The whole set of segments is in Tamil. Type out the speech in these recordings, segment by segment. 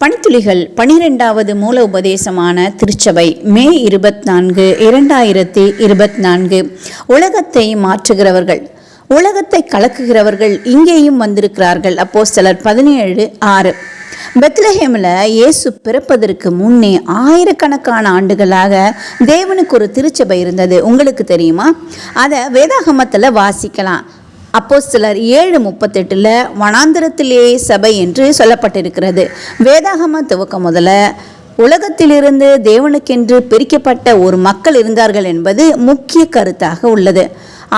பணித்துளிகள் பனிரெண்டாவது மூல உபதேசமான திருச்சபை மே இருபத்தி நான்கு இரண்டாயிரத்தி இருபத்தி நான்கு உலகத்தை மாற்றுகிறவர்கள். உலகத்தை கலக்குகிறவர்கள் இங்கேயும் வந்திருக்கிறார்கள். அப்போ சிலர் பதினேழு ஆறு. பெத்லஹேமில் இயேசு பிறப்பதற்கு முன்னே ஆயிரக்கணக்கான ஆண்டுகளாக தேவனுக்கு ஒரு திருச்சபை இருந்தது. உங்களுக்கு தெரியுமா? அதை வேதாகமத்தில் வாசிக்கலாம். அப்போ சிலர் ஏழு முப்பத்தெட்டில் வனாந்திரத்திலே சபை என்று சொல்லப்பட்டிருக்கிறது. வேதாகம துவக்கம் முதல்ல உலகத்திலிருந்து தேவனுக்கென்று பிரிக்கப்பட்ட ஒரு மக்கள் இருந்தார்கள் என்பது முக்கிய கருத்தாக உள்ளது.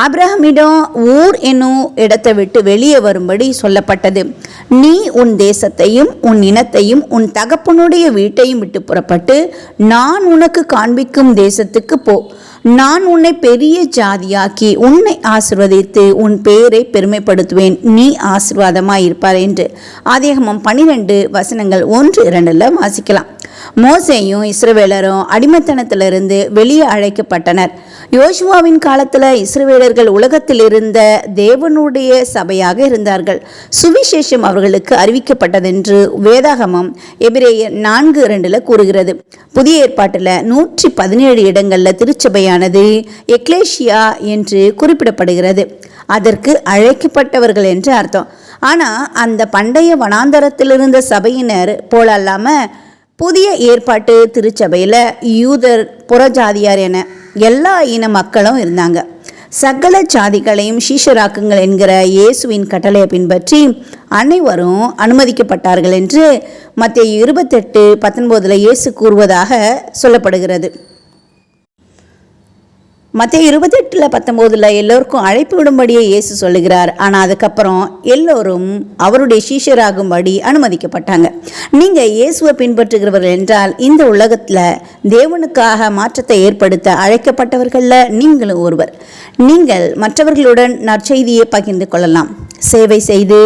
ஆப்ரஹமிடம் ஊர் என்னும் இடத்தை விட்டு வெளியே வரும்படி சொல்லப்பட்டது. நீ உன் தேசத்தையும் உன் இனத்தையும் உன் தகப்பனுடைய வீட்டையும் விட்டு புறப்பட்டு நான் உனக்கு காண்பிக்கும் தேசத்துக்கு போ. நான் உன்னை பெரிய ஜாதியாக்கி உன்னை ஆசிர்வதித்து உன் பெயரை பெருமைப்படுத்துவேன். நீ ஆசிர்வாதமாய் இருப்பார் என்று. ஆதேகமம் பனிரெண்டு வசனங்கள் ஒன்று இரண்டில் வாசிக்கலாம். மோசேயும் இஸ்ரவேலரும் அடிமைத்தனத்திலிருந்து வெளியே அழைக்கப்பட்டனர். யோசுவாவின் காலத்தில் இஸ்ரவேலர்கள் உலகத்தில் இருந்த தேவனுடைய சபையாக இருந்தார்கள். சுவிசேஷம் அவர்களுக்கு அறிவிக்கப்பட்டதென்று வேதாகமம் எபிரேயர் நான்கு இரண்டில் கூறுகிறது. புதிய ஏற்பாட்டில் நூற்றி பதினேழு இடங்களில் திருச்சபையானது எக்லேஷியா என்று குறிப்பிடப்படுகிறது. அதற்கு அழைக்கப்பட்டவர்கள் என்று அர்த்தம். ஆனால் அந்த பண்டைய வனாந்தரத்தில் இருந்த சபையினர் போலல்லாமல் புதிய ஏற்பாட்டு திருச்சபையில் யூதர் புறஜாதியார் என எல்லா இன மக்களும் இருந்தாங்க. சகல சாதிகளையும் சீஷராக்குங்கள் என்கிற இயேசுவின் கட்டளையை பின்பற்றி அனைவரும் அனுமதிக்கப்பட்டார்கள் என்று மத்திய இருபத்தெட்டு பத்தொன்பதில் இயேசு கூறுவதாக சொல்லப்படுகிறது. மற்ற இருபத்தெட்டில் பத்தொம்போதில் எல்லோருக்கும் அழைப்பு விடும்படியே இயேசு சொல்லுகிறார். ஆனால் அதுக்கப்புறம் எல்லோரும் அவருடைய சீஷராகும்படி அனுமதிக்கப்பட்டாங்க. நீங்கள் இயேசுவை பின்பற்றுகிறவர்கள் என்றால் இந்த உலகத்தில் தேவனுக்காக மாற்றத்தை ஏற்படுத்த அழைக்கப்பட்டவர்களில் நீங்களும் ஒருவர். நீங்கள் மற்றவர்களுடன் நற்செய்தியை பகிர்ந்து கொள்ளலாம். சேவை செய்து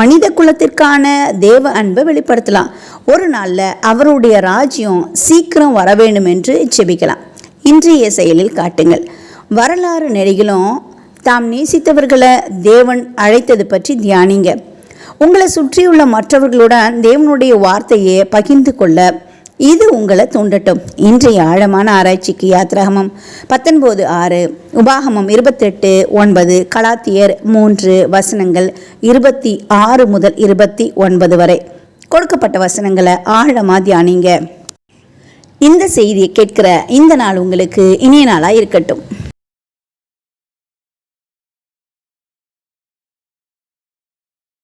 மனித குலத்திற்கான தேவ அன்பை வெளிப்படுத்தலாம். ஒரு நாளில் அவருடைய ராஜ்யம் சீக்கிரம் வர வேண்டும் என்று செபிக்கலாம் இன்றைய செயலில் காட்டுங்கள். வரலாறு நெறிகளும் தாம் நேசித்தவர்களை தேவன் அழைத்தது பற்றி தியானிங்க. உங்களை சுற்றியுள்ள மற்றவர்களுடன் தேவனுடைய வார்த்தையை பகிர்ந்து கொள்ள இது உங்களை தூண்டட்டும். இன்றைய ஆழமான ஆராய்ச்சிக்கு யாத்ராகமம் பத்தொன்பது ஆறு உபாகமம் இருபத்தெட்டு ஒன்பது கலாத்தியர் மூன்று வசனங்கள் இருபத்தி ஆறு முதல் இருபத்தி ஒன்பது வரை. கொடுக்கப்பட்ட வசனங்களை ஆழமாக தியானிங்க. இந்த செய்தியை கேட்கிற இந்த நாள் உங்களுக்கு இனிய நாளாக இருக்கட்டும்.